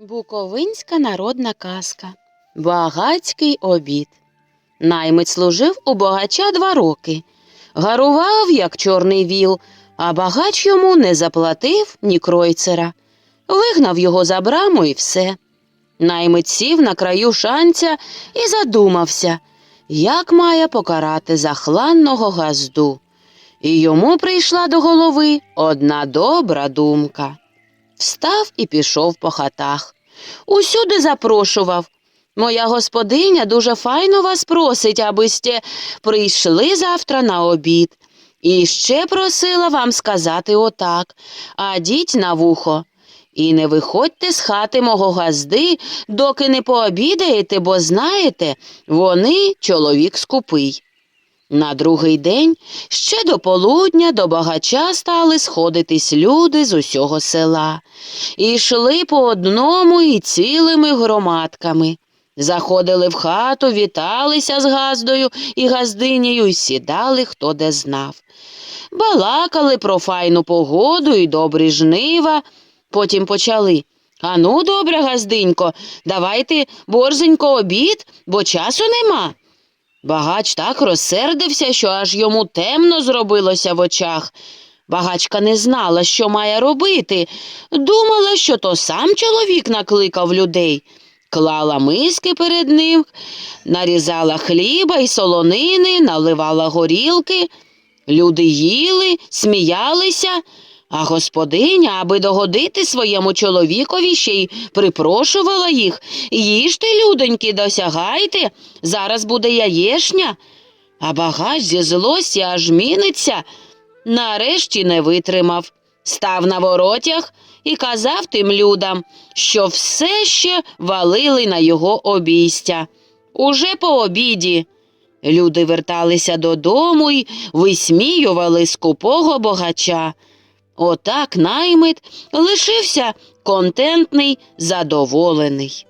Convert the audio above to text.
Буковинська народна казка. Багацький обід. Наймит служив у богача два роки. Гарував, як чорний віл, а багач йому не заплатив ні кройцера. Вигнав його за браму і все. Наймит сів на краю шанця і задумався, як має покарати захланного газду. І йому прийшла до голови одна добра думка. Встав і пішов по хатах. Усюди запрошував. Моя господиня дуже файно вас просить, аби сте прийшли завтра на обід. І ще просила вам сказати отак, а діть на вухо. І не виходьте з хати мого газди, доки не пообідаєте, бо знаєте, вони чоловік скупий. На другий день ще до полудня до багача стали сходитись люди з усього села. І йшли по одному і цілими громадками. Заходили в хату, віталися з газдою і газдинею і сідали хто де знав. Балакали про файну погоду і добрі жнива. Потім почали. Ану, добре, газдинько, давайте борзенько обід, бо часу нема. Багач так розсердився, що аж йому темно зробилося в очах. Багачка не знала, що має робити. Думала, що то сам чоловік накликав людей. Клала миски перед ним, нарізала хліба й солонини, наливала горілки. Люди їли, сміялися, а господиня, аби догодити своєму чоловікові, ще й припрошувала їх. Їжте, людоньки, досягайте, зараз буде яєшня. А багач зі злості аж міниться. Нарешті не витримав. Став на воротях і казав тим людям, що все ще валили на його обійстя. Уже по обіді. Люди верталися додому й висміювали скупого богача. Отак наймит лишився контентний, задоволений.